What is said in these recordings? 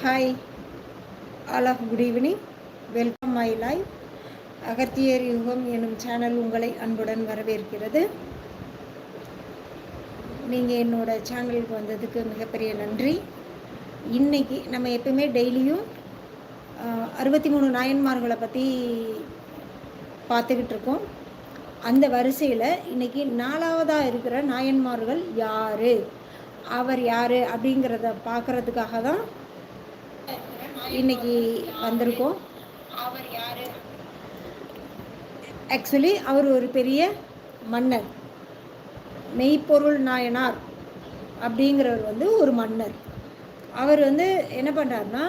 Hi all of good evening welcome my life Agathiyar Yugam எனும் channel உங்களை அன்புடன் வரவேற்கிறது. நீங்கள் என்னோட சேனலுக்கு வந்ததுக்கு மிகப்பெரிய நன்றி. இன்னைக்கு நம்ம எப்பவுமே டெய்லியும் அறுபத்தி மூணு நாயன்மார்களை பற்றி பார்த்துக்கிட்டு இருக்கோம். அந்த வரிசையில் இன்னைக்கு நாலாவதாக இருக்கிற நாயன்மார்கள் யார்? அவர் யார் அப்படிங்கிறத பார்க்குறதுக்காக தான் இன்னைக்கு வந்திருக்கோம். ஆக்சுவலி அவர் ஒரு பெரிய மன்னர். மெய்ப்பொருள் நாயனார் அப்படிங்கிறவர் வந்து ஒரு மன்னர். அவர் வந்து என்ன பண்ணுறாருன்னா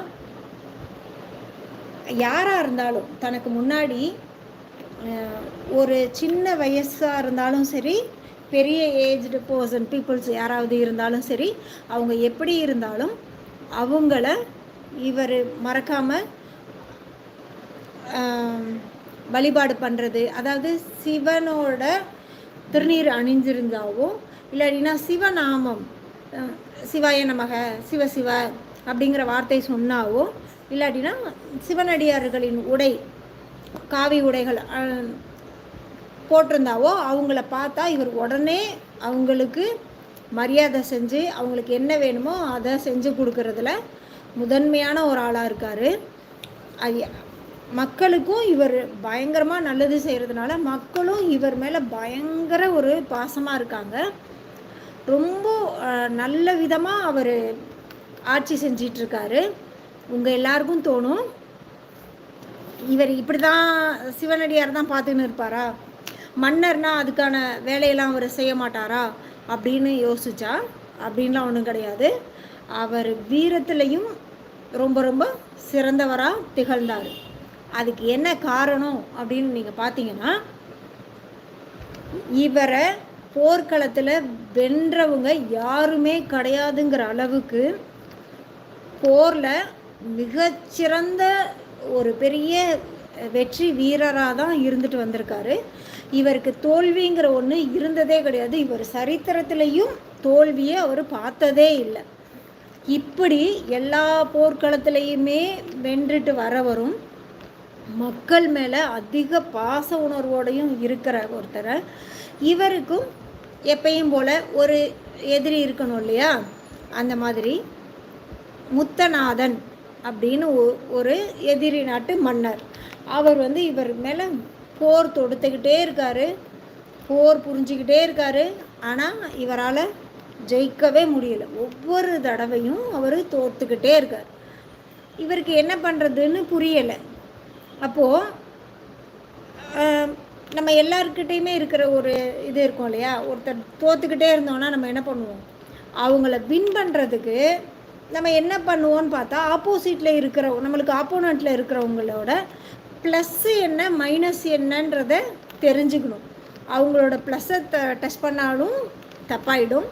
யாராக இருந்தாலும் தனக்கு முன்னாடி ஒரு சின்ன வயசாக இருந்தாலும் சரி பெரிய ஏஜ்டு பர்சன் பீப்புள்ஸ் யாராவது இருந்தாலும் சரி அவங்க எப்படி இருந்தாலும் அவங்கள இவர் மறக்காமல் வழிபாடு பண்ணுறது அதாவது சிவனோட திருநீர் அணிஞ்சிருந்தாவோ இல்லாட்டினா சிவநாமம் சிவாய நமக சிவ சிவ அப்படிங்கிற வார்த்தை சொன்னாவோ இல்லாட்டினா சிவனடியார்களின் உடை காவி உடைகள் போட்டிருந்தாவோ அவங்கள பார்த்தா இவர் உடனே அவங்களுக்கு மரியாதை செஞ்சு அவங்களுக்கு என்ன வேணுமோ அதை செஞ்சு கொடுக்குறதுல முதன்மையான ஒரு ஆளாக இருக்கார். அது மக்களுக்கும் இவர் பயங்கரமாக நல்லது செய்கிறதுனால மக்களும் இவர் மேலே பயங்கர ஒரு பாசமாக இருக்காங்க. ரொம்ப நல்ல விதமாக அவர் ஆட்சி செஞ்சிட்ருக்காரு. உங்கள் எல்லாருக்கும் தோணும். இவர் இப்படி தான் சிவனடியார் தான் பார்த்துன்னு இருப்பாரா? மன்னர்னா அதுக்கான வேலையெல்லாம் அவர் செய்ய மாட்டாரா? அப்படின்னு யோசிச்சா அப்படின்லாம் ஒன்றும் கிடையாது. அவர் வீரத்துலையும் ரொம்ப ரொம்ப சிறந்தவராக திகழ்ந்தார். அதுக்கு என்ன காரணம் அப்படின்னு நீங்கள் பார்த்தீங்கன்னா இவரை போர்க்களத்தில் வென்றவங்க யாருமே கிடையாதுங்கிற அளவுக்கு போரில் மிகச்சிறந்த ஒரு பெரிய வெற்றி வீரராக தான் இருந்துட்டு வந்திருக்காரு. இவருக்கு தோல்விங்கிற ஒன்று இருந்ததே கிடையாது. இவர் சரித்திரத்திலையும் தோல்வியை அவர் பார்த்ததே இல்லை. இப்படி எல்லா போர்க்களத்திலையுமே வென்றுட்டு வரவரும் மக்கள் மேலே அதிக பாச உணர்வோடையும் இருக்கிற ஒருத்தரை. இவருக்கும் எப்பயும் போல் ஒரு எதிரி இருக்கணும் இல்லையா? அந்த மாதிரி. முத்தநாதன் அப்படின்னு ஒ- ஒரு எதிரி நாட்டு மன்னர். அவர் வந்து இவர் மேலே போர் தொடுத்துக்கிட்டே இருக்காரு. போர் புரிஞ்சுக்கிட்டே இருக்காரு. ஆனால் இவரால் ஜெயிக்கவே முடியல. ஒவ்வொரு தடவையும் அவர் தோத்துக்கிட்டே இருக்கார். இவருக்கு என்ன பண்ணுறதுன்னு புரியலை. அப்போது நம்ம எல்லாருக்கிட்டேயுமே இருக்கிற ஒரு இது இருக்கும் இல்லையா? ஒருத்தர் தோத்துக்கிட்டே இருந்தோன்னா நம்ம என்ன பண்ணுவோம்? அவங்கள வின் பண்ணுறதுக்கு நம்ம என்ன பண்ணுவோம்னு பார்த்தா ஆப்போசிட்டில் இருக்கிற நம்மளுக்கு ஆப்போனண்ட்டில் இருக்கிறவங்களோட ப்ளஸ்ஸு என்ன மைனஸ் என்னன்றத தெரிஞ்சுக்கணும். அவங்களோட ப்ளஸ்ஸை த டச் பண்ணாலும் தப்பாயிடும்.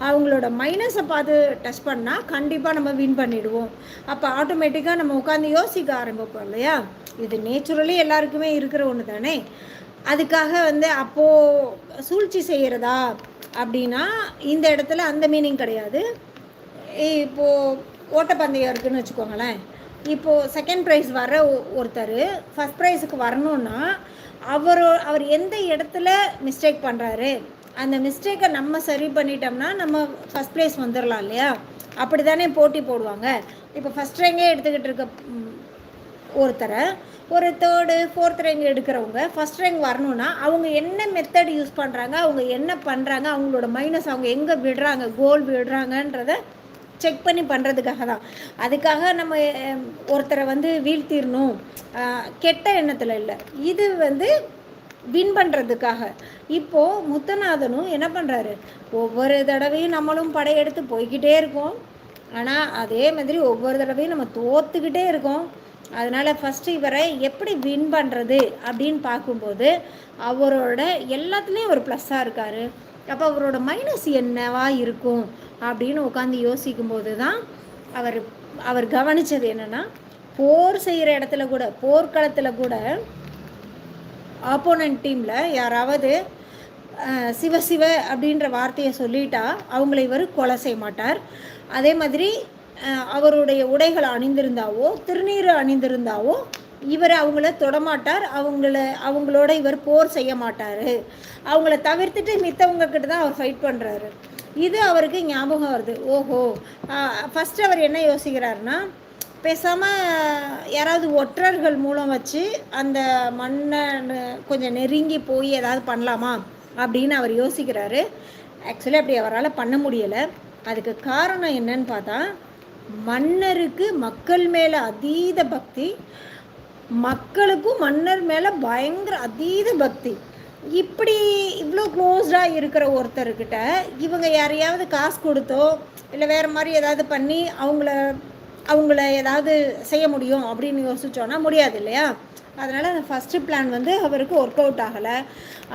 அவங்களோட மைனஸை பார்த்து டச் பண்ணால் கண்டிப்பாக நம்ம வின் பண்ணிவிடுவோம் அப்போ ஆட்டோமேட்டிக்காக நம்ம உட்காந்து யோசிக்க ஆரம்பிப்போம் இல்லையா? இது நேச்சுரலி எல்லாருக்குமே இருக்கிற ஒன்று தானே? அதுக்காக வந்து அப்போது சூழ்ச்சி செய்கிறதா அப்படின்னா இந்த இடத்துல அந்த மீனிங் கிடையாது. இப்போது ஓட்டப்பந்தயம் இருக்குதுன்னு வச்சுக்கோங்களேன். இப்போது செகண்ட் ப்ரைஸ் வர ஒ- ஒருத்தர் ஃபஸ்ட் ப்ரைஸுக்கு வரணுன்னா அவர் அவர் எந்த இடத்துல மிஸ்டேக் பண்ணுறாரு அந்த மிஸ்டேக்கை நம்ம சரி பண்ணிட்டோம்னா நம்ம ஃபஸ்ட் ப்ளேஸ் வந்துடலாம் இல்லையா? அப்படி தானே போட்டி போடுவாங்க. இப்போ ஃபஸ்ட் ரேங்கே எடுத்துக்கிட்டு இருக்க ஒருத்தரை ஒரு தேர்டு ஃபோர்த் ரேங்க் எடுக்கிறவங்க ஃபஸ்ட் ரேங்க் வரணும்னா அவங்க என்ன மெத்தட் யூஸ் பண்ணுறாங்க அவங்க என்ன பண்ணுறாங்க அவங்களோட மைனஸ் அவங்க எங்கே விடுறாங்க கோல் விடுறாங்கன்றத செக் பண்ணி பண்ணுறதுக்காக தான். அதுக்காக நம்ம ஒருத்தரை வந்து வீழ்த்திடணும் கெட்ட எண்ணத்தில் இல்லை. இது வந்து வின் பண்ணுறதுக்காக இப்போது முத்தநாதனும் என்ன பண்ணுறாரு ஒவ்வொரு தடவையும் நம்மளும் படையெடுத்து போய்க்கிட்டே இருக்கோம். ஆனால் அதே மாதிரி ஒவ்வொரு தடவையும் நம்ம தோத்துக்கிட்டே இருக்கோம். அதனால் ஃபஸ்ட்டு இவரை எப்படி வின் பண்ணுறது அப்படின்னு பார்க்கும்போது அவரோட எல்லாத்துலேயும் ஒரு ப்ளஸ்ஸாக இருக்கார். அப்போ அவரோட மைனஸ் என்னவா இருக்கும் அப்படின்னு உட்காந்து யோசிக்கும்போது தான் அவர் அவர் கவனித்தது என்னென்னா போர் செய்கிற இடத்துல கூட போர்க்களத்தில் கூட ஆப்போனன்ட் டீமில் யாராவது சிவ சிவ அப்படின்ற வார்த்தையை சொல்லிட்டா அவங்கள இவர் கொலை செய்ய மாட்டார். அதே மாதிரி அவருடைய உடைகளை அணிந்திருந்தாவோ திருநீர் அணிந்திருந்தாவோ இவர் அவங்கள தொடமாட்டார். அவங்கள அவங்களோட இவர் போர் செய்ய மாட்டார். அவங்கள தவிர்த்துட்டு மித்தவங்க கிட்ட தான் அவர் ஃபைட் பண்ணுறாரு இது அவருக்கு ஞாபகம் வருது. ஓஹோ. ஃபஸ்ட்டு அவர் என்ன யோசிக்கிறாருன்னா பேசாமல் யாராவது ஒற்றர்கள் மூலம் வச்சு அந்த மண்ணை கொஞ்சம் நெருங்கி போய் ஏதாவது பண்ணலாமா அப்படின்னு அவர் யோசிக்கிறாரு. ஆக்சுவலி அப்படி அவரால் பண்ண முடியலை. அதுக்கு காரணம் என்னன்னு பார்த்தா மன்னருக்கு மக்கள் மேலே அதீத பக்தி மக்களுக்கும் மன்னர் மேலே பயங்கர அதீத பக்தி. இப்படி இவ்வளோ க்ளோஸ்டாக இருக்கிற ஒருத்தர்கிட்ட இவங்க யாரையாவது காசு கொடுத்தோ இல்லை வேறு மாதிரி ஏதாவது பண்ணி அவங்கள அவங்கள ஏதாவது செய்ய முடியும் அப்படின்னு யோசிச்சோன்னா முடியாது இல்லையா? அதனால் அந்த ஃபஸ்ட்டு பிளான் வந்து அவருக்கு ஒர்க் அவுட் ஆகலை.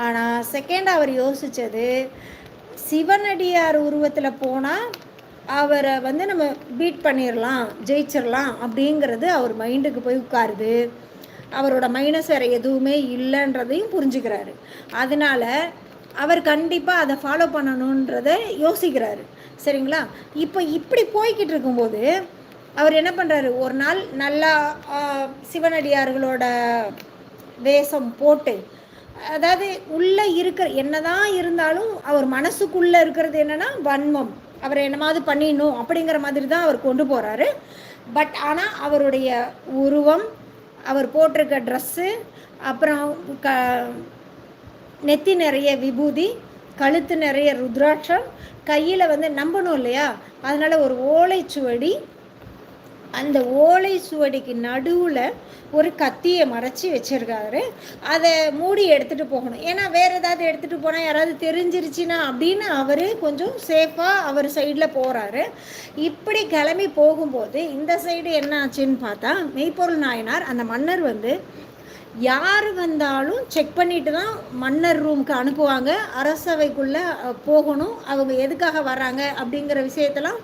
ஆனால் செகண்ட் அவர் யோசித்தது சிவனடியார் உருவத்தில் போனால் அவரை வந்து நம்ம பீட் பண்ணிடலாம் ஜெயிச்சிடலாம் அப்படிங்கிறது அவர் மைண்டுக்கு போய் உட்காருது. அவரோட மைனஸ் வேறு எதுவுமே இல்லைன்றதையும் புரிஞ்சுக்கிறாரு. அதனால அவர் கண்டிப்பாக அதை ஃபாலோ பண்ணணுன்றதை யோசிக்கிறாரு. சரிங்களா? இப்போ இப்படி போய்கிட்டு இருக்கும்போது அவர் என்ன பண்ணுறாரு ஒரு நாள் நல்லா சிவனடியார்களோட வேஷம் போட்டு அதாவது உள்ளே இருக்கிற என்னதான் இருந்தாலும் அவர் மனசுக்குள்ளே இருக்கிறது என்னன்னா வன்மம். அவரை என்னமாவது பண்ணிடணும் அப்படிங்கிற மாதிரி தான் அவர் கொண்டு போகிறாரு பட் ஆனால் அவருடைய உருவம் அவர் போட்டிருக்க ட்ரெஸ்ஸு அப்புறம் க நெத்தி நிறைய விபூதி கழுத்து நிறைய ருத்ராட்சம் கையில் வந்து நம்பணும் இல்லையா? அதனால் ஒரு ஓலைச்சுவடி அந்த ஓலை சுவடிக்கு நடுவில் ஒரு கத்தியை மறைச்சி வச்சிருக்காரு. அதை மூடி எடுத்துகிட்டு போகணும். ஏன்னா வேறு ஏதாவது எடுத்துகிட்டு போனால் யாராவது தெரிஞ்சிருச்சுன்னா அப்படின்னு அவர் கொஞ்சம் சேஃபாக அவர் சைடில் போகிறாரு இப்படி கிளம்பி போகும்போது இந்த சைடு என்ன ஆச்சுன்னு பார்த்தா மெய்ப்பொருள் நாயனார் அந்த மன்னர் வந்து யார் வந்தாலும் செக் பண்ணிட்டு தான் மன்னர் ரூமுக்கு அனுப்புவாங்க. அரசவைக்குள்ளே போகணும். அவங்க எதுக்காக வராங்க அப்படிங்கிற விஷயத்தெல்லாம்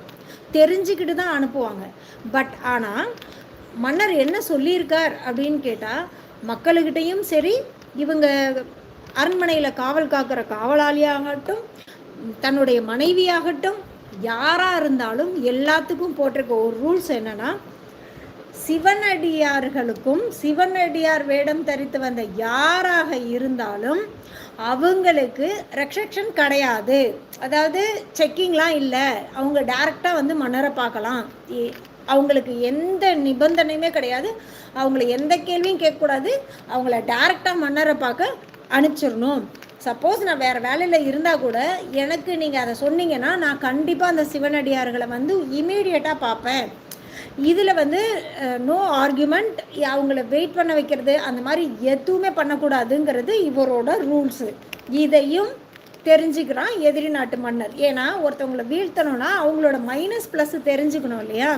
தெரிஞ்சுக்கிட்டு தான் அனுப்புவாங்க. பட் ஆனால் மன்னர் என்ன சொல்லியிருக்கார் அப்படின்னு கேட்டால் மக்களுக்கிட்டையும் சரி இவங்க அரண்மனையில் காவல் காக்கிற காவலாளியாகட்டும் தன்னுடைய மனைவியாகட்டும் யாராக இருந்தாலும் எல்லாத்துக்கும் போட்டிருக்க ஒரு ரூல்ஸ் என்னென்னா சிவனடியார்களுக்கும் சிவனடியார் வேடம் தரித்து வந்த யாராக இருந்தாலும் அவங்களுக்கு ரெஸ்ட்ரிக்ஷன் கிடையாது. அதாவது செக்கிங்லாம் இல்லை. அவங்க டேரெக்டாக வந்து மன்னரை பார்க்கலாம். ஏ- அவங்களுக்கு எந்த நிபந்தனையுமே கிடையாது. அவங்கள எந்த கேள்வியும் கேட்கக்கூடாது. அவங்கள டேரெக்டாக மன்னரை பார்க்க அனுப்பிச்சிடணும். சப்போஸ் நான் வேறு வேலையில் இருந்தால் கூட எனக்கு நீங்கள் அதை சொன்னீங்கன்னா நான் கண்டிப்பாக அந்த சிவனடியார்களை வந்து இமீடியட்டாக பார்ப்பேன். இதில் வந்து நோ ஆர்குமெண்ட் அவங்கள வெயிட் பண்ண வைக்கிறது அந்த மாதிரி எதுவுமே பண்ணக்கூடாதுங்கிறது இவரோட ரூல்ஸு இதையும் தெரிஞ்சுக்கிறான் எதிரி நாட்டு மன்னர். ஏன்னா ஒருத்தவங்களை வீழ்த்தணும்னா அவங்களோட மைனஸ் ப்ளஸ் தெரிஞ்சுக்கணும் இல்லையா?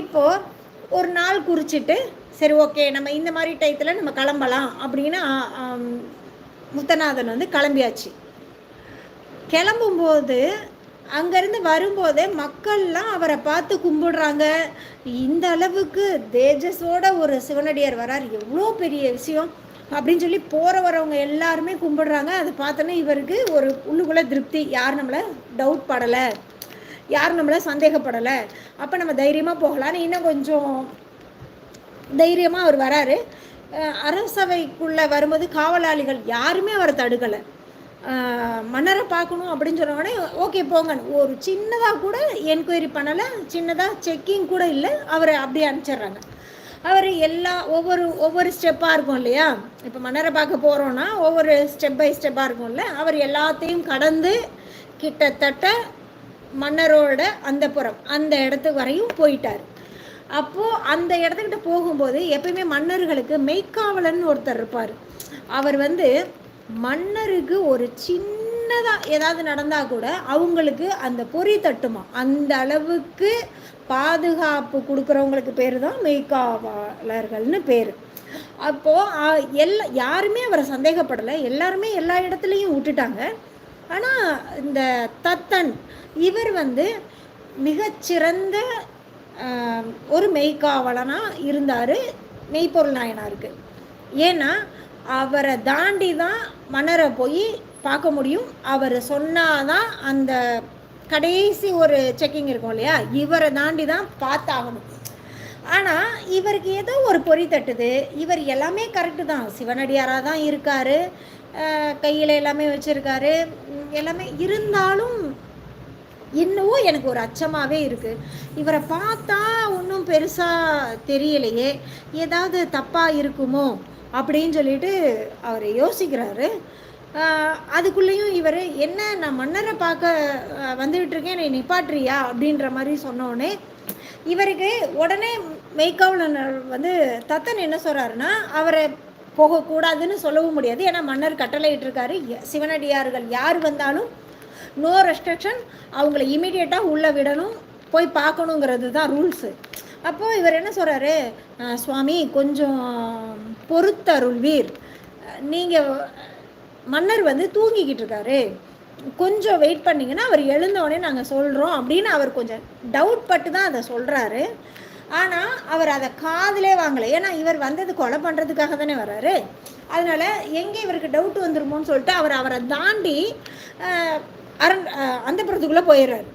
இப்போது ஒரு நாள் குறிச்சிட்டு சரி ஓகே நம்ம இந்த மாதிரி டயத்தில் நம்ம கிளம்பலாம் அப்படின்னு முத்தநாதன் வந்து கிளம்பியாச்சு. கிளம்பும்போது அங்கேருந்து வரும்போதே மக்கள்லாம் அவரை பார்த்து கும்பிடுறாங்க. இந்த அளவுக்கு தேஜஸோட ஒரு சிவனடியார் வரார். எவ்வளோ பெரிய விஷயம் அப்படின்னு சொல்லி போகிற வரவங்க எல்லாருமே கும்பிடுறாங்க. அதை பார்த்தோன்னே இவருக்கு ஒரு உள்ளுக்குள்ளே திருப்தி. யார் நம்மளை டவுட் படலை. யார் நம்மளை சந்தேகப்படலை. அப்போ நம்ம தைரியமாக போகலான்னு இன்னும் கொஞ்சம் தைரியமாக அவர் வராரு. அரசவைக்குள்ளே வரும்போது காவலாளிகள் யாருமே அவரை தடுக்கலை. மன்னரை பார்க்கணும் அப்படின்னு சொன்னோடனே ஓகே போங்க. ஒரு சின்னதாக கூட என்கொயரி பண்ணலை. சின்னதாக செக்கிங் கூட இல்லை. அவரை அப்படியே அனுப்பிச்சிடுறாங்க. அவர் எல்லா ஒவ்வொரு ஒவ்வொரு ஸ்டெப்பாக இருக்கும் இல்லையா? இப்போ மன்னரை பார்க்க போகிறோன்னா ஒவ்வொரு ஸ்டெப் பை ஸ்டெப்பாக இருக்கும்ல அவர் எல்லாத்தையும் கடந்து கிட்டத்தட்ட மன்னரோட அந்த புறம் அந்த இடத்து வரையும் போயிட்டார். அப்போது அந்த இடத்துக்கிட்ட போகும்போது எப்பயுமே மன்னர்களுக்கு மெய்க்காவலன் ஒருத்தர் இருப்பார். அவர் வந்து மன்னருக்கு ஒரு சின்னதாக ஏதாவது நடந்தால் கூட அவங்களுக்கு அந்த பொறி தட்டுமா? அந்த அளவுக்கு பாதுகாப்பு கொடுக்குறவங்களுக்கு பேர் தான் மெய்க்காவலர்கள்னு பேர். அப்போது எல்லா யாருமே அவரை சந்தேகப்படலை. எல்லாருமே எல்லா இடத்துலையும் விட்டுட்டாங்க. ஆனால் இந்த தத்தன் இவர் வந்து மிகச்சிறந்த ஒரு மெய்க்காவலனாக இருந்தார் மெய்ப்பொருள் நாயனாருக்கு. ஏன்னா அவரை தாண்டி தான் மன்னரை போய் பார்க்க முடியும். அவர் சொன்னாதான் அந்த கடைசி ஒரு செக்கிங் இருக்கும் இல்லையா? இவரை தாண்டி தான் பார்த்தாகணும். ஆனால் இவருக்கு ஏதோ ஒரு பொறி தட்டுது. இவர் எல்லாமே கரெக்டு தான். சிவனடியாராக தான் இருக்கார். கையில் எல்லாமே வச்சுருக்காரு. எல்லாமே இருந்தாலும் இன்னமும் எனக்கு ஒரு அச்சமாகவே இருக்குது இவரை பார்த்தா ஒன்றும் பெருசாக தெரியலையே. ஏதாவது தப்பாக இருக்குமோ? அப்படின்னு சொல்லிட்டு அவர் யோசிக்கிறாரு. அதுக்குள்ளேயும் இவர் என்ன நான் மன்னரை பார்க்க வந்துகிட்டு இருக்கேன் நீ நிப்பாட்டுறியா? அப்படின்ற மாதிரி சொன்னோடனே இவருக்கு உடனே மெய்காவலனர் வந்து தத்தன் என்ன சொல்கிறாருன்னா அவரை போகக்கூடாதுன்னு சொல்லவும் முடியாது. ஏன்னா மன்னர் கட்டளையிட்டிருக்காரு. சிவனடியார்கள் யார் வந்தாலும் நோ ரெஸ்ட்ரிக்ஷன் அவங்கள இமீடியட்டாக உள்ளே விடணும். போய் பார்க்கணுங்கிறது தான் ரூல்ஸு அப்போது இவர் என்ன சொல்கிறாரு சுவாமி கொஞ்சம் பொறுத்தருள்வீர். நீங்கள் மன்னர் வந்து தூங்கிக்கிட்டு இருக்காரு. கொஞ்சம் வெயிட் பண்ணிங்கன்னா அவர் எழுந்தவொடனே நாங்கள் சொல்கிறோம் அப்படின்னு அவர் கொஞ்சம் டவுட் பட்டு தான் அதை சொல்கிறாரு ஆனால் அவர் அதை காதலே வாங்கலை. ஏன்னா இவர் வந்தது கொலை பண்ணுறதுக்காக தானே வர்றாரு. அதனால் எங்கே இவருக்கு டவுட் வந்துருமோன்னு சொல்லிட்டு அவர் அவரை தாண்டி அரண் அந்த புறத்துக்குள்ளே போயிடுறாரு.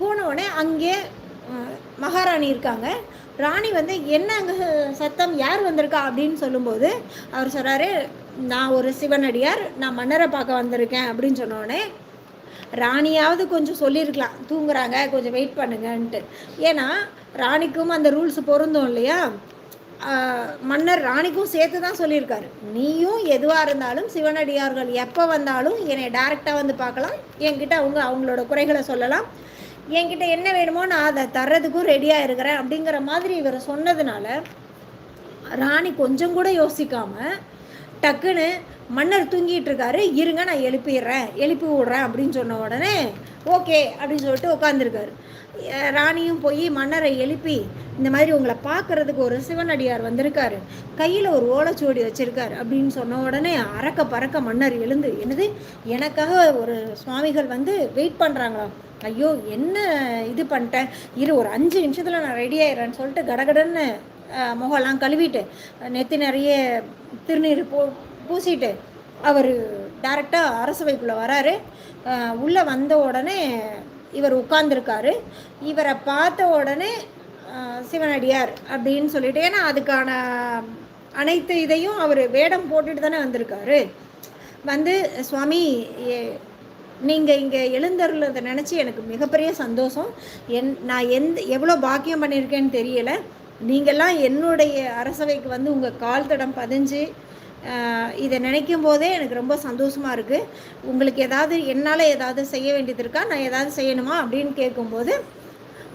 போனவுடனே அங்கே மகாராணி இருக்காங்க. ராணி வந்து என்ன அங்கே சத்தம்? யார் வந்திருக்கா? அப்படின்னு சொல்லும்போது அவர் சொல்கிறாரு நான் ஒரு சிவனடியார். நான் மன்னரை பார்க்க வந்திருக்கேன். அப்படின்னு சொன்னோடனே ராணியாவது கொஞ்சம் சொல்லியிருக்கலாம். தூங்குறாங்க. கொஞ்சம் வெயிட் பண்ணுங்கன்ட்டு. ஏன்னா ராணிக்கும் அந்த ரூல்ஸ் பொருந்தும் இல்லையா? மன்னர் ராணிக்கும் சேர்த்து தான் சொல்லியிருக்காரு. நீயும் எதுவாக இருந்தாலும் சிவனடியார்கள் எப்போ வந்தாலும் என்னை டேரெக்டாக வந்து பார்க்கலாம். என்கிட்ட அவங்க அவங்களோட குறைகளை சொல்லலாம். என்கிட்ட என்ன வேணுமோ நான் அதை தர்றதுக்கும் ரெடியாக இருக்கிறேன் அப்படிங்கிற மாதிரி இவர் சொன்னதுனால ராணி கொஞ்சம் கூட யோசிக்காமல் டக்குன்னு மன்னர் தூங்கிட்டு இருக்காரு இருங்க நான் எழுப்பிடுறேன் எழுப்பி விடுறேன் அப்படின்னு சொன்ன உடனே ஓகே அப்படின்னு சொல்லிட்டு உட்காந்துருக்காரு ராணியும் போய் மன்னரை எழுப்பி இந்த மாதிரி உங்களை பார்க்கறதுக்கு ஒரு சிவனடியார் வந்திருக்காரு. கையில் ஒரு ஓலைச்சுவடி வச்சுருக்காரு அப்படின்னு சொன்ன உடனே அறக்க பறக்க மன்னர் எழுந்து என்னது? எனக்காக ஒரு சுவாமிகள் வந்து வெயிட் பண்ணுறாங்களா ஐயோ என்ன இது பண்ணிட்டேன்? இரு ஒரு அஞ்சு நிமிஷத்தில் நான் ரெடி ஆயிடுறேன்னு சொல்லிட்டு கடகடன்னு முகம்லாம் கழுவிட்டு நெத்தி நிறைய திருநீர் போ பூசிட்டு அவர் டேரெக்டாக அரசவைக்குள்ளே வராரு. உள்ளே வந்த உடனே இவர் உட்கார்ந்துருக்காரு. இவரை பார்த்த உடனே சிவனடியார் அப்படின்னு சொல்லிட்டு ஏன்னா அதுக்கான அனைத்து இதையும் அவர் வேடம் போட்டுட்டு தானே வந்திருக்காரு. வந்து சுவாமி நீங்கள் இங்கே எழுந்தருளதை நினச்சி எனக்கு மிகப்பெரிய சந்தோஷம். என் நான் எந்த எவ்வளோ பாக்கியம் பண்ணியிருக்கேன்னு தெரியலை. நீங்கள்லாம் என்னுடைய அரசவைக்கு வந்து உங்கள் கால் தடம் பதிஞ்சு இதை நினைக்கும் போதே எனக்கு ரொம்ப சந்தோஷமாக இருக்குது உங்களுக்கு ஏதாவது என்னால் ஏதாவது செய்ய வேண்டியது இருக்கா? நான் ஏதாவது செய்யணுமா? அப்படின்னு கேட்கும்போது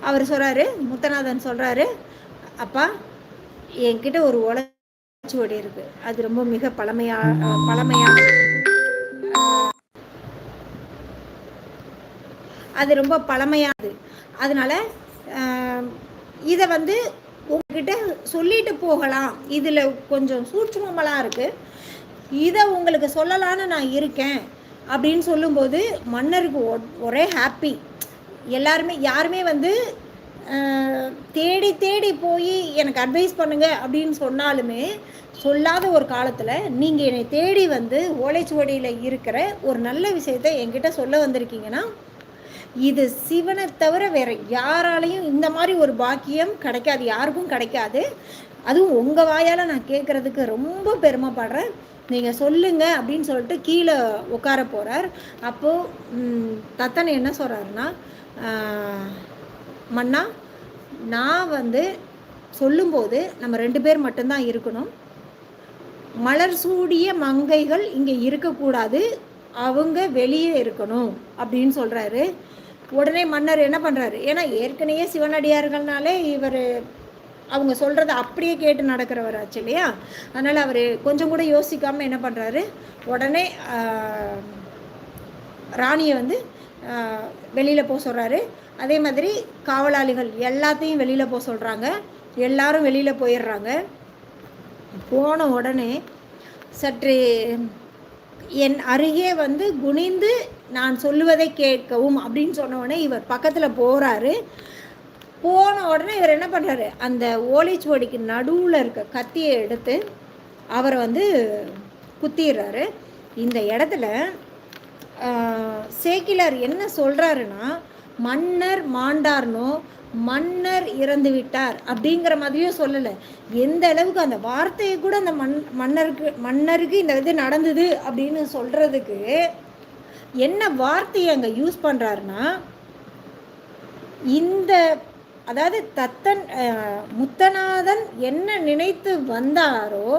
அவர் சொல்கிறாரு முத்தநாதன் சொல்கிறாரு அப்பா என்கிட்ட ஒரு உலச்சுவடி இருக்குது அது ரொம்ப மிக பழமையாக பழமையாக அது ரொம்ப பழமையானது. அதனால் இதை வந்து உங்ககிட்ட சொல்லிட்டு போகலாம். இதில் கொஞ்சம் சூட்சமெல்லாம் இருக்குது இதை உங்களுக்கு சொல்லலான்னு நான் இருக்கேன். அப்படின்னு சொல்லும்போது மன்னருக்கு ஒரே ஹாப்பி எல்லாருமே யாருமே வந்து தேடி தேடி போய் எனக்கு அட்வைஸ் பண்ணுங்க அப்படின்னு சொன்னாலுமே சொல்லாத ஒரு காலத்தில் நீங்கள் என்னை தேடி வந்து ஓலைச்சுவடியில் இருக்கிற ஒரு நல்ல விஷயத்தை என்கிட்ட சொல்ல வந்திருக்கீங்கன்னா இது சிவனை தவிர வேற யாராலையும் இந்த மாதிரி ஒரு பாக்கியம் கிடைக்காது யாருக்கும் கிடைக்காது. அதுவும் உங்கள் வாயால் நான் கேட்குறதுக்கு ரொம்ப பெருமைப்படுறேன். நீங்கள் சொல்லுங்க அப்படின்னு சொல்லிட்டு கீழே உட்கார போகிறார் அப்போது தத்தனை என்ன சொல்கிறாருன்னா மன்னா நான் வந்து சொல்லும்போது நம்ம ரெண்டு பேர் மட்டும்தான் இருக்கணும். மலர் சூடிய மங்கைகள் இங்கே இருக்கக்கூடாது. அவங்க வெளியே இருக்கணும் அப்படின்னு சொல்கிறாரு உடனே மன்னர் என்ன பண்ணுறாரு ஏன்னா ஏற்கனவே சிவனடியார்கள்னாலே இவர் அவங்க சொல்கிறத அப்படியே கேட்டு நடக்கிறவர் ஆச்சு இல்லையா? அதனால் அவர் கொஞ்சம் கூட யோசிக்காமல் என்ன பண்ணுறாரு உடனே ராணியை வந்து வெளியில் போக சொல்கிறாரு அதே மாதிரி காவலாளிகள் எல்லாத்தையும் வெளியில் போக சொல்கிறாங்க எல்லாரும் வெளியில் போயிடுறாங்க. போன உடனே சற்று என் அருகே வந்து குனிந்து நான் சொல்லுவதை கேட்கவும் அப்படின்னு சொன்ன உடனே இவர் பக்கத்தில் போகிறாரு போன உடனே இவர் என்ன பண்ணுறாரு அந்த ஓலைச்சுவடிக்கு நடுவில் இருக்க கத்தியை எடுத்து அவரை வந்து குத்திடுறாரு. இந்த இடத்துல சேக்கிலார் என்ன சொல்கிறாருன்னா மன்னர் மாண்டார்னோ மன்னர் இறந்து விட்டார் அப்படிங்கிற மாதிரியும் சொல்லலை. எந்த அளவுக்கு அந்த வார்த்தையை கூட அந்த மன் மன்னருக்கு மன்னருக்கு இந்த இது நடந்தது அப்படின்னு சொல்கிறதுக்கு என்ன வார்த்தையை அங்கே யூஸ் பண்ணுறாருன்னா இந்த அதாவது தத்தன் முத்தநாதன் என்ன நினைத்து வந்தாரோ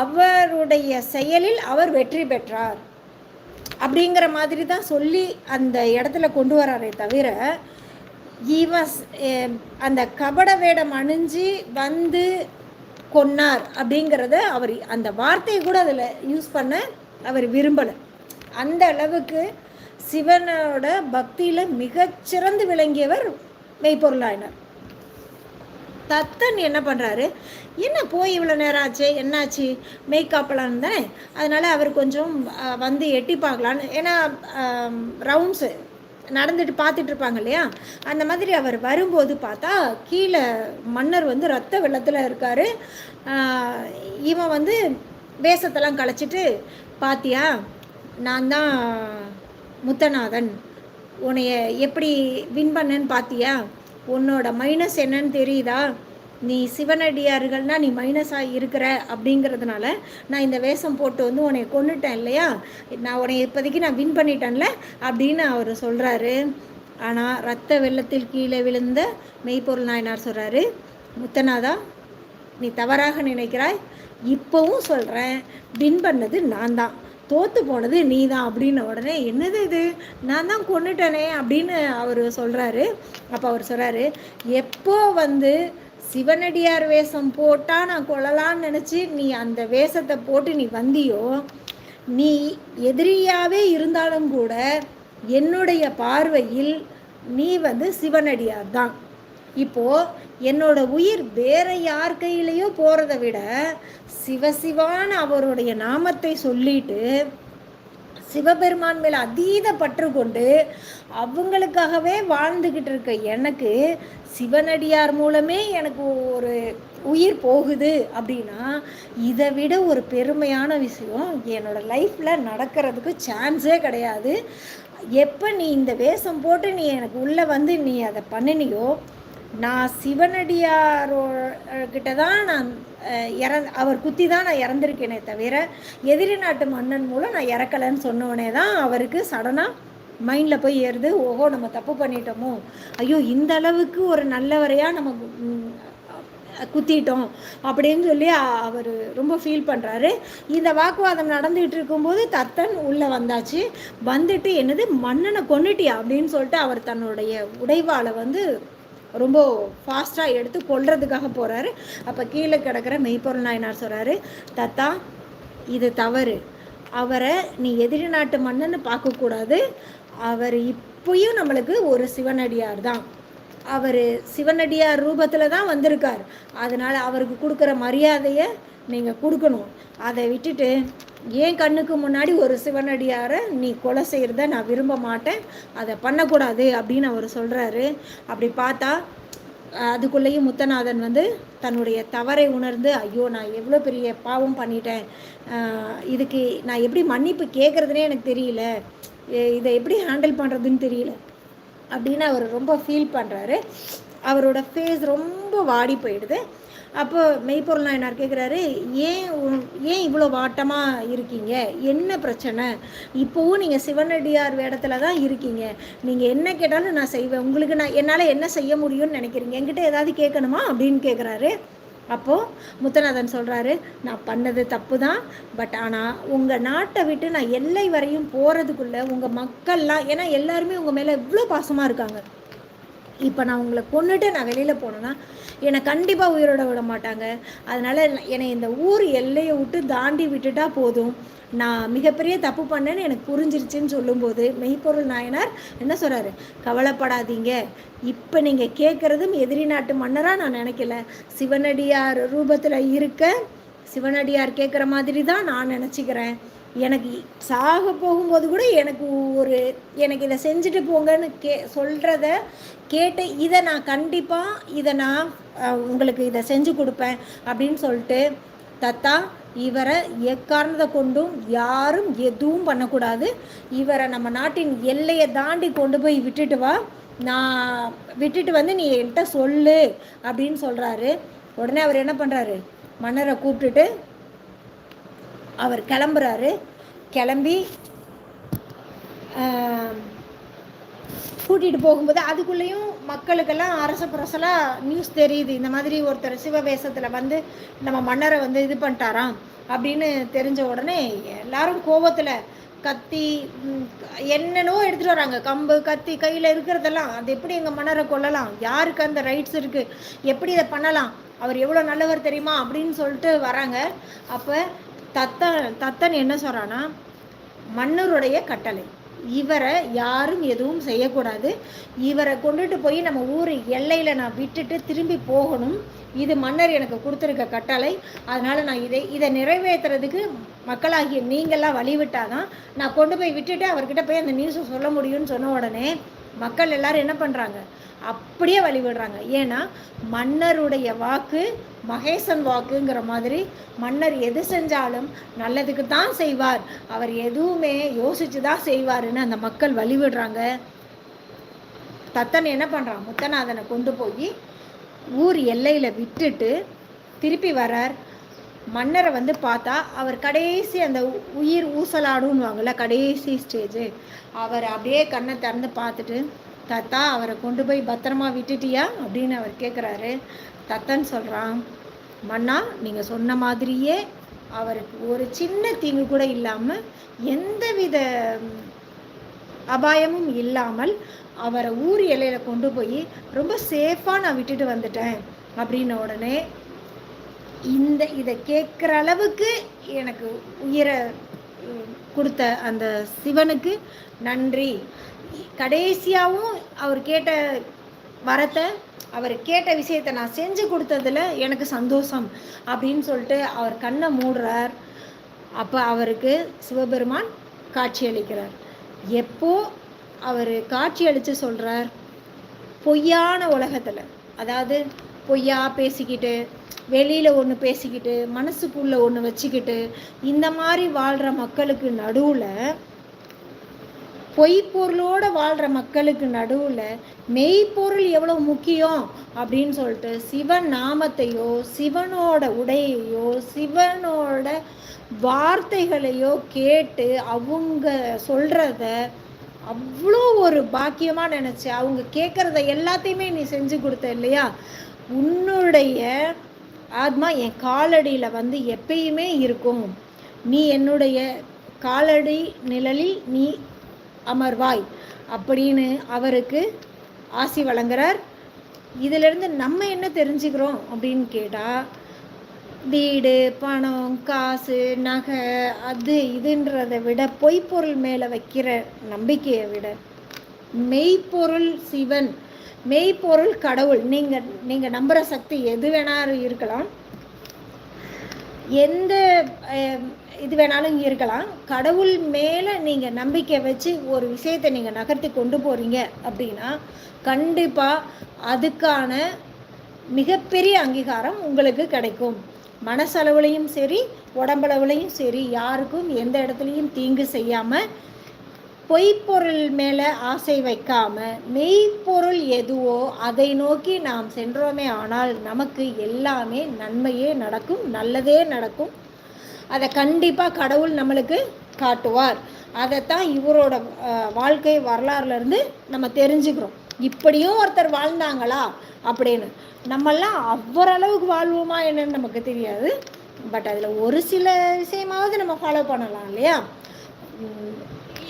அவருடைய செயலில் அவர் வெற்றி பெற்றார். அப்படிங்கிற மாதிரி தான் சொல்லி அந்த இடத்துல கொண்டு வராரே தவிர இவன் um, அந்த கபட வேடம் அணிஞ்சு வந்து கொன்னார் அப்படிங்கிறத அவர் அந்த வார்த்தையை கூட அதில் யூஸ் பண்ண அவர் விரும்பலை. அந்த அளவுக்கு சிவனோட பக்தியில் மிகச்சிறந்து விளங்கியவர் மெய்ப்பொருளாயினார். தத்தன் என்ன பண்ணுறாரு என்ன போய் இவ்வளோ நேரம் ஆச்சு? என்னாச்சு? மெய்க்காப்பலான்னு தானே? அதனால் அவர் கொஞ்சம் வந்து எட்டி பார்க்கலான்னு. ஏன்னா ரவுண்ட்ஸு நடந்துட்டு பார்த்துட்டு இருப்பாங்க இல்லையா? அந்த மாதிரி அவர் வரும்போது பார்த்தா கீழே மன்னர் வந்து ரத்த வெள்ளத்தில் இருக்கார். இவன் வந்து வேஷத்தெல்லாம் களைச்சிட்டு பாத்தியா நான் தான் முத்தநாதன். உன்னைய எப்படி வின் பண்ணேன்னு பார்த்தியா உன்னோட மைனஸ் என்னன்னு தெரியுதா? நீ சிவனடியார்கள்னால் நீ மைனஸாக இருக்கிற அப்படிங்கிறதுனால நான் இந்த வேஷம் போட்டு வந்து உன்னை கொண்டுட்டேன் இல்லையா? நான் உன்னை இப்போதைக்கு நான் வின் பண்ணிட்டேன்ல அப்படின்னு அவர் சொல்கிறாரு ஆனால் ரத்த வெள்ளத்தில் கீழே விழுந்த மெய்ப்பொருள் நாயனார் சொல்கிறாரு முத்தநாதா நீ தவறாக நினைக்கிறாய். இப்போவும் சொல்கிறேன் வின் பண்ணது நான் தான். தோற்று போனது நீ தான். அப்படின்ன உடனே என்னது இது? நான் தான் கொண்டுட்டனே அப்படின்னு அவர் சொல்கிறாரு அப்போ அவர் சொல்கிறாரு எப்போ வந்து சிவனடியார் வேஷம் போட்டால் நான் கொள்ளலான்னு நினச்சி நீ அந்த வேஷத்தை போட்டு நீ வந்தியோ நீ எதிரியாகவே இருந்தாலும் கூட என்னுடைய பார்வையில் நீ வந்து சிவனடியார் தான். இப்போது என்னோட உயிர் வேற யார் கையிலையோ போகிறத விட சிவசிவான அவருடைய நாமத்தை சொல்லிட்டு சிவபெருமான் மேலே அதீத பற்று கொண்டு அவங்களுக்காகவே வாழ்ந்துக்கிட்டு இருக்க எனக்கு சிவனடியார் மூலமே எனக்கு ஒரு உயிர் போகுது அப்படின்னா இதை விட ஒரு பெருமையான விஷயம் என்னோட லைஃப்பில் நடக்கிறதுக்கு சான்ஸே கிடையாது. எப்போ நீ இந்த வேஷம் போட்டு நீ எனக்கு உள்ளே வந்து நீ அதை பண்ணினியோ நான் சிவனடியாரோ கிட்ட தான் நான் இற அவர் குத்தி தான் நான் இறந்துருக்கேனே தவிர எதிரி நாட்டு மன்னன் மூலம் நான் இறக்கலைன்னு சொன்னோடனே தான் அவருக்கு சடனாக மைண்டில் போய் ஏறுது ஓஹோ நம்ம தப்பு பண்ணிட்டோமோ. ஐயோ இந்த அளவுக்கு ஒரு நல்லவரையாக நம்ம குத்திட்டோம் அப்படின்னு சொல்லி அவர் ரொம்ப ஃபீல் பண்ணுறாரு இந்த வாக்குவாதம் நடந்துகிட்டு இருக்கும்போது தத்தன் உள்ளே வந்தாச்சு. வந்துட்டு என்னது மன்னனை கொண்டுட்டியா அப்படின்னு சொல்லிட்டு அவர் தன்னுடைய உடைவாளை வந்து ரொம்ப ஃபாஸ்ட்டாக எடுத்து கொள்றதுக்காக போகிறாரு அப்போ கீழே கிடக்கிற மெய்ப்பொருள் நாயனார் சொல்கிறாரு தத்தா இது தவறு. அவரை நீ எதிரி நாட்டு மன்னன்னு பார்க்கக்கூடாது அவர் இப்போயும் நம்மளுக்கு ஒரு சிவனடியார் தான். அவர் சிவனடியார் ரூபத்தில் தான் வந்திருக்கார். அதனால் அவருக்கு கொடுக்குற மரியாதையை நீங்கள் கொடுக்கணும். அதை விட்டுட்டு ஏன் கண்ணுக்கு முன்னாடி ஒரு சிவனடியாரை நீ கொலை செய்கிறத நான் விரும்ப மாட்டேன். அதை பண்ணக்கூடாது அப்படின்னு அவர் சொல்கிறாரு அப்படி பார்த்தா அதுக்குள்ளேயும் முத்தநாதன் வந்து தன்னுடைய தவறை உணர்ந்து ஐயோ நான் எவ்வளோ பெரிய பாவம் பண்ணிட்டேன். இதுக்கு நான் எப்படி மன்னிப்பு கேட்குறதுனே எனக்கு தெரியல. இதை எப்படி ஹேண்டில் பண்ணுறதுன்னு தெரியல. அப்படின்னு அவர் ரொம்ப ஃபீல் பண்ணுறாரு அவரோட ஃபேஸ் ரொம்ப வாடி போயிடுது. அப்போ மெய்ப்பொருள் நாயனார் கேட்குறாரு ஏன் ஏன் இவ்வளோ வாட்டமாக இருக்கீங்க? என்ன பிரச்சனை? இப்போவும் நீங்கள் சிவனடியார் வேடத்தில் தான் இருக்கீங்க. நீங்கள் என்ன கேட்டாலும் நான் செய்வேன். உங்களுக்கு நான் என்னால் என்ன செய்ய முடியும்னு நினைக்கிறீங்க? என்கிட்ட ஏதாவது கேட்கணுமா? அப்படின்னு கேட்குறாரு அப்போது முத்தநாதன் சொல்கிறாரு நான் பண்ணது தப்பு தான். பட் ஆனால் உங்கள் நாட்டை விட்டு நான் எல்லை வரையும் போகிறதுக்குள்ளே உங்கள் மக்கள்லாம் ஏன்னா எல்லாருமே உங்கள் மேலே இவ்வளோ பாசமாக இருக்காங்க. இப்போ நான் உங்களை கொண்டுட்டு நான் வெளியில் போனேன்னா என்னை கண்டிப்பாக உயிரோட விட மாட்டாங்க. அதனால் என்னை இந்த ஊர் எல்லையை விட்டு தாண்டி விட்டுட்டா போதும். நான் மிகப்பெரிய தப்பு பண்ணேன்னு எனக்கு புரிஞ்சிருச்சுன்னு சொல்லும்போது மெய்ப்பொருள் நாயனார் என்ன சொல்கிறாரு கவலைப்படாதீங்க. இப்போ நீங்கள் கேட்குறதும் எதிரி நாட்டு மன்னராக நான் நினைக்கல. சிவனடியார் ரூபத்தில் இருக்க சிவனடியார் கேட்குற மாதிரி தான் நான் நினச்சிக்கிறேன். எனக்கு சாக போகும்போது கூட எனக்கு ஒரு எனக்கு இதை செஞ்சுட்டு போங்கன்னு கே சொல்கிறத கேட்டு இதை நான் கண்டிப்பாக இதை நான் உங்களுக்கு இதை செஞ்சு கொடுப்பேன் அப்படின்னு சொல்லிட்டு தத்தா இவரை எக்காரணத்தை கொண்டும் யாரும் எதுவும் பண்ணக்கூடாது. இவரை நம்ம நாட்டின் எல்லையை தாண்டி கொண்டு போய் விட்டுட்டு வா. நான் விட்டுட்டு வந்து நீ என்கிட்ட சொல்லு அப்படின்னு சொல்கிறாரு உடனே அவர் என்ன பண்ணுறாரு மன்னரை கூப்பிட்டுட்டு அவர் கிளம்புறாரு. கிளம்பி கூட்டிகிட்டு போகும்போது அதுக்குள்ளேயும் மக்களுக்கெல்லாம் அரச புரசலாக நியூஸ் தெரியுது. இந்த மாதிரி ஒருத்தர் சிவவேஷத்தில் வந்து நம்ம மன்னரை வந்து இது பண்ணிட்டாராம் அப்படின்னு தெரிஞ்ச உடனே எல்லாரும் கோபத்தில் கத்தி என்னென்னவோ எடுத்துகிட்டு வராங்க. கம்பு கத்தி கையில் இருக்கிறதெல்லாம். அது எப்படி எங்கள் மன்னரை கொல்லலாம்? யாருக்கு அந்த ரைட்ஸ் இருக்குது எப்படி இதை பண்ணலாம்? அவர் எவ்வளோ நல்லவர் தெரியுமா? அப்படின்னு சொல்லிட்டு வராங்க. அப்போ தத்தன் தத்தன் என்ன சொல்கிறான்னா மன்னருடைய கட்டளை. இவரை யாரும் எதுவும் செய்யக்கூடாது. இவரை கொண்டுட்டு போய் நம்ம ஊர் எல்லையில் நான் விட்டுட்டு திரும்பி போகணும். இது மன்னர் எனக்கு கொடுத்துருக்க கட்டளை. அதனால் நான் இதை இதை நிறைவேற்றுறதுக்கு மக்களாகிய நீங்கள்லாம் வழிவிட்டாதான் நான் கொண்டு போய் விட்டுட்டு அவர்கிட்ட போய் அந்த நியூஸை சொல்ல முடியும்னு சொன்ன உடனே மக்கள் எல்லாரும் என்ன பண்ணுறாங்க அப்படியே வழிவிடுறாங்க. ஏன்னா மன்னருடைய வாக்கு மகேசன் வாக்குங்கிற மாதிரி மன்னர் எது செஞ்சாலும் நல்லதுக்கு தான் செய்வார். அவர் எதுவுமே யோசிச்சு தான் செய்வாருன்னு அந்த மக்கள் வழிவிடுறாங்க. தத்தன் என்ன பண்ணுறான் முத்தநாதனை கொண்டு போய் ஊர் எல்லையில் விட்டுட்டு திருப்பி வரார் மன்னரை வந்து பார்த்தா அவர் கடைசி அந்த உயிர் ஊசலாடுன்னுவாங்கள்ல கடைசி ஸ்டேஜு அவர் அப்படியே கண்ணை திறந்து பார்த்துட்டு தத்தா அவரை கொண்டு போய் பத்திரமா விட்டுட்டியா? அப்படின்னு அவர் கேட்குறாரு தத்தன் சொல்கிறான் மன்னா நீங்கள் சொன்ன மாதிரியே அவருக்கு ஒரு சின்ன தீங்கு கூட இல்லாமல் எந்தவித அபாயமும் இல்லாமல் அவரை ஊர் எல்லையில் கொண்டு போய் ரொம்ப சேஃபாக நான் விட்டுட்டு வந்துட்டேன். அப்படின்ன உடனே இந்த இதை கேட்குற அளவுக்கு எனக்கு உயிரை கொடுத்த அந்த சிவனுக்கு நன்றி. கடைசியாகவும் அவர் கேட்ட வரத்தை அவர் கேட்ட விஷயத்தை நான் செஞ்சு கொடுத்ததில் எனக்கு சந்தோஷம் அப்படின்னு சொல்லிட்டு அவர் கண்ணை மூடுறார். அப்போ அவருக்கு சிவபெருமான் காட்சி அளிக்கிறார். எப்போ அவர் காட்சி அளித்து சொல்கிறார் பொய்யான உலகத்தில். அதாவது பொய்யா பேசிக்கிட்டு வெளியில் ஒன்று பேசிக்கிட்டு மனசுக்குள்ளே ஒன்று வச்சுக்கிட்டு இந்த மாதிரி வாழ்கிற மக்களுக்கு நடுவில் பொய்ப்பொருளோடு வாழ்கிற மக்களுக்கு நடுவில் மெய்ப்பொருள் எவ்வளோ முக்கியம் அப்படின்னு சொல்லிட்டு சிவன் நாமத்தையோ சிவனோட உடையையோ சிவனோட வார்த்தைகளையோ கேட்டு அவங்க சொல்கிறத அவ்வளோ ஒரு பாக்கியமாக நினச்சி அவங்க கேட்குறத எல்லாத்தையுமே நீ செஞ்சு கொடுத்த இல்லையா? உன்னுடைய ஆத்மா என் காலடியில் வந்து எப்பயுமே இருக்கும். நீ என்னுடைய காலடி நிழலில் நீ அமர்வாய் அப்படின்னு அவருக்கு ஆசி வழங்குறார். இதிலிருந்து நம்ம என்ன தெரிஞ்சுக்கிறோம் அப்படின்னு கேட்டால் வீடு பணம் காசு நகை அது இதுன்றதை விட பொய்ப்பொருள் மேலே வைக்கிற நம்பிக்கையை விட மெய்ப்பொருள் சிவன் மெய்ப்பொருள் கடவுள். நீங்கள் நீங்கள் நம்புகிற சக்தி எது வேணாலும் இருக்கலாம். எந்த இது வேணாலும் இருக்கலாம். கடவுள் மேலே நீங்கள் நம்பிக்கை வச்சு ஒரு விஷயத்தை நீங்கள் நகர்த்தி கொண்டு போகிறீங்க அப்படின்னா கண்டிப்பாக அதுக்கான மிகப்பெரிய அங்கீகாரம் உங்களுக்கு கிடைக்கும். மனசளவுலையும் சரி உடம்பளவுலையும் சரி யாருக்கும் எந்த இடத்துலையும் தீங்கு செய்யாமல் பொய்ப்பொருள் மேலே ஆசை வைக்காமல் மெய்ப்பொருள் எதுவோ அதை நோக்கி நாம் சென்றோமே ஆனால் நமக்கு எல்லாமே நன்மையே நடக்கும் நல்லதே நடக்கும். அதை கண்டிப்பாக கடவுள் நம்மளுக்கு காட்டுவார். அதைத்தான் இவரோட வாழ்க்கை வரலாறுலேருந்து நம்ம தெரிஞ்சுக்கிறோம். இப்படியும் ஒருத்தர் வாழ்ந்தாங்களா அப்படின்னு. நம்மெல்லாம் அவ்வளவுக்கு வாழ்வோமா என்னன்னு நமக்கு தெரியாது. பட் அதில் ஒரு சில விஷயமாவது நம்ம ஃபாலோ பண்ணலாம் இல்லையா?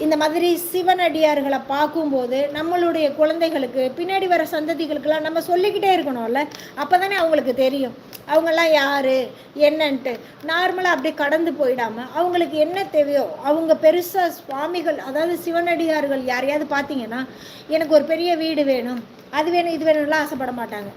இந்த மாதிரி சிவனடியார்களை பார்க்கும்போது நம்மளுடைய குழந்தைகளுக்கு பின்னாடி வர சந்ததிகளுக்கெல்லாம் நம்ம சொல்லிக்கிட்டே இருக்கணும்ல. அப்போ தானே அவங்களுக்கு தெரியும். அவங்கெல்லாம் யார்? என்னன்ட்டு. நார்மலாக அப்படி கடந்து போயிடாமல் அவங்களுக்கு என்ன தேவையோ அவங்க பெருசாக சுவாமிகள் அதாவது சிவனடியார்கள் யாரையாவது பார்த்தீங்கன்னா எனக்கு ஒரு பெரிய வீடு வேணும் அது வேணும் இது வேணும்லாம் ஆசைப்பட மாட்டாங்க.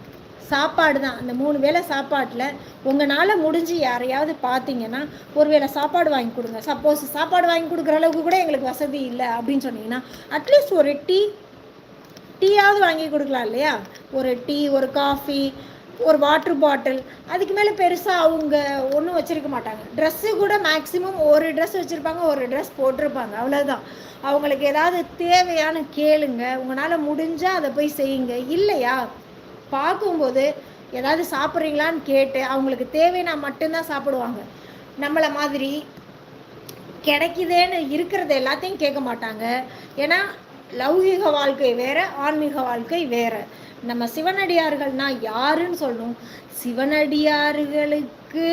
சாப்பாடு தான் அந்த மூணு வேளை சாப்பாட்டில் உங்களால் முடிஞ்சு யாரையாவது பார்த்தீங்கன்னா ஒரு வேளை சாப்பாடு வாங்கி கொடுங்க. சப்போஸ் சாப்பாடு வாங்கி கொடுக்குற அளவுக்கு கூட எங்களுக்கு வசதி இல்லை அப்படின்னு சொன்னீங்கன்னா அட்லீஸ்ட் ஒரு டீ டீயாவது வாங்கி கொடுக்கலாம் இல்லையா? ஒரு டீ ஒரு காஃபி ஒரு வாட்ரு பாட்டில் அதுக்கு மேலே பெருசாக அவங்க ஒன்றும் வச்சுருக்க மாட்டாங்க. ட்ரெஸ்ஸு கூட மேக்ஸிமம் ஒரு ட்ரெஸ் வச்சுருப்பாங்க ஒரு ட்ரெஸ் போட்டிருப்பாங்க. அவ்வளோதான் அவங்களுக்கு ஏதாவது தேவையான கேளுங்க. உங்களால் முடிஞ்சால் அதை போய் செய்யுங்க. இல்லையா? பார்க்கும்போது ஏதாவது சாப்பிட்றீங்களான்னு கேட்டு அவங்களுக்கு தேவைன்னா மட்டும்தான் சாப்பிடுவாங்க. நம்மளை மாதிரி கிடைக்குதேன்னு இருக்கிறத எல்லாத்தையும் கேட்க மாட்டாங்க. ஏன்னா லௌகிக வாழ்க்கை வேறு ஆன்மீக வாழ்க்கை வேறு. நம்ம சிவனடியார்கள்னா யாருன்னு சொல்லணும்? சிவனடியார்களுக்கு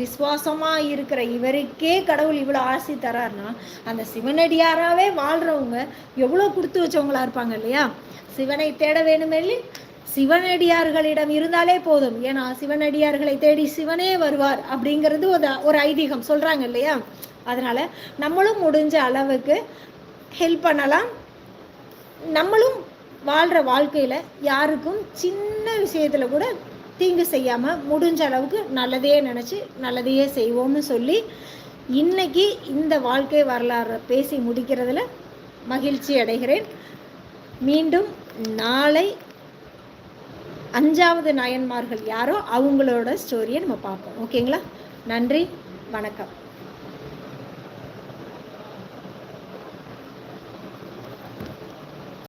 விசுவாசமாக இருக்கிற இவருக்கே கடவுள் இவ்வளோ ஆசி தரார்னா அந்த சிவனடியாராகவே வாழ்கிறவங்க எவ்வளோ கொடுத்து வச்சவங்களா இருப்பாங்க இல்லையா? சிவனை தேட வேணுமெல்லி சிவனடியார்களிடம் இருந்தாலே போதும். ஏன்னா சிவனடியார்களை தேடி சிவனே வருவார் அப்படிங்கிறது ஒரு ஒரு ஐதீகம் சொல்கிறாங்க இல்லையா? அதனால் நம்மளும் முடிஞ்ச அளவுக்கு ஹெல்ப் பண்ணலாம். நம்மளும் வாழ்கிற வாழ்க்கையில் யாருக்கும் சின்ன விஷயத்தில் கூட தீங்கு செய்யாமல் முடிஞ்ச அளவுக்கு நல்லதையே நினச்சி நல்லதையே செய்வோம்னு சொல்லி இன்னைக்கு இந்த வாழ்க்கை வரலாறு பேசி முடிக்கிறதுல மகிழ்ச்சி அடைகிறேன். மீண்டும் நாளை அஞ்சாவது நாயன்மார்கள் யாரோ அவங்களோட ஸ்டோரியை நம்ம பார்ப்போம். ஓகேங்களா நன்றி வணக்கம்.